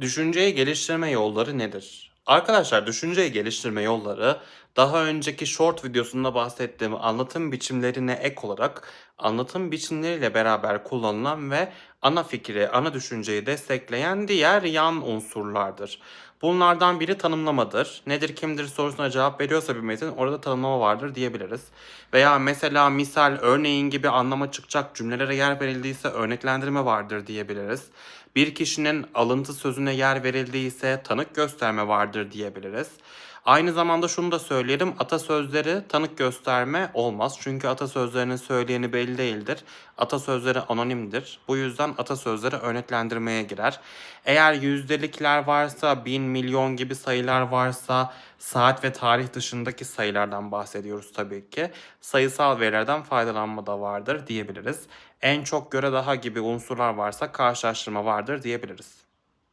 Düşünceyi geliştirme yolları nedir? Arkadaşlar düşünceyi geliştirme yolları daha önceki short videosunda bahsettiğim anlatım biçimlerine ek olarak anlatım biçimleriyle beraber kullanılan ve ana fikri, ana düşünceyi destekleyen diğer yan unsurlardır. Bunlardan biri tanımlamadır. Nedir kimdir sorusuna cevap veriyorsa bir metin orada tanımlama vardır diyebiliriz. Veya mesela misal örneğin gibi anlama çıkacak cümlelere yer verildiyse örneklendirme vardır diyebiliriz. Bir kişinin alıntı sözüne yer verildiyse tanık gösterme vardır diyebiliriz. Aynı zamanda şunu da söyleyelim. Atasözleri tanık gösterme olmaz. Çünkü atasözlerinin söyleyeni belli değildir. Atasözleri anonimdir. Bu yüzden atasözleri örneklendirmeye girer. Eğer yüzdelikler varsa, bin, milyon gibi sayılar varsa, saat ve tarih dışındaki sayılardan bahsediyoruz tabii ki. Sayısal verilerden faydalanma da vardır diyebiliriz. En çok göre daha gibi unsurlar varsa karşılaştırma vardır diyebiliriz.